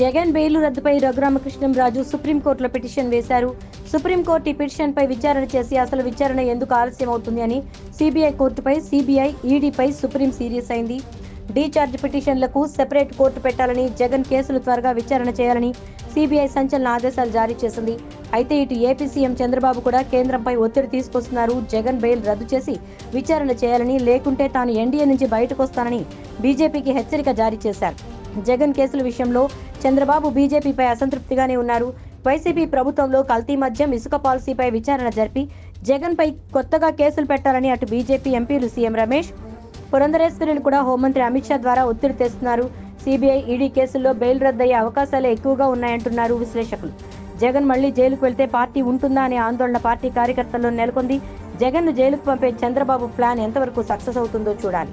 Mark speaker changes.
Speaker 1: Jagan bail రద్దుపై Raghurama Krishnam Raju సుప్రీంకోర్టులో petition వేశారు. Supreme court ఈ పిటిషన్పై విచారణ చేసి అసలు విచారణ ఎందుకు ఆలస్యం అవుతుంది అని సిబిఐ కోర్టుపై సిబిఐ ఈడీపై సుప్రీం సీరియస్ అయింది. డీఛార్జ్ పిటిషన్లకు సెపరేట్ కోర్టు పెట్టాలని జగన్ కేసులు త్వరగా విచారణ చేయాలని సిబిఐ సంచలన ఆదేశాలు జారీ చేసింది. అయితే ఇటు ఏపీ సీఎం చంద్రబాబు కూడా కేంద్రంపై ఒత్తిడి తీసుకొస్తున్నారు. జగన్ బెయిల్ రద్దు చేసి విచారణ చేయాలని లేకుంటే తాను ఎన్డీఏ నుంచి బయటకు వస్తానని బీజేపీకి హెచ్చరిక జారీ చేశారు. జగన్ కేసుల విషయంలో చంద్రబాబు బీజేపీపై అసంతృప్తిగానే ఉన్నారు. వైసీపీ ప్రభుత్వంలో కల్తీ మద్యం ఇసుక పాలసీపై విచారణ జరిపి జగన్పై కొత్తగా కేసులు పెట్టాలని అటు బీజేపీ ఎంపీలు సీఎం రమేష్ పురంధరేశ్వరిని కూడా హోంమంత్రి అమిత్ షా ద్వారా ఒత్తిడి తెస్తున్నారు. సిబిఐ ఈడీ కేసుల్లో బెయిల్ రద్దయ్యే అవకాశాలే ఎక్కువగా ఉన్నాయంటున్నారు విశ్లేషకులు. జగన్ మళ్ళీ జైలుకు వెళ్తే పార్టీ ఉంటుందా అనే ఆందోళన పార్టీ కార్యకర్తల్లో నెలకొంది. జగన్ను జైలుకు పంపే చంద్రబాబు ప్లాన్ ఎంతవరకు సక్సెస్ అవుతుందో చూడాలి.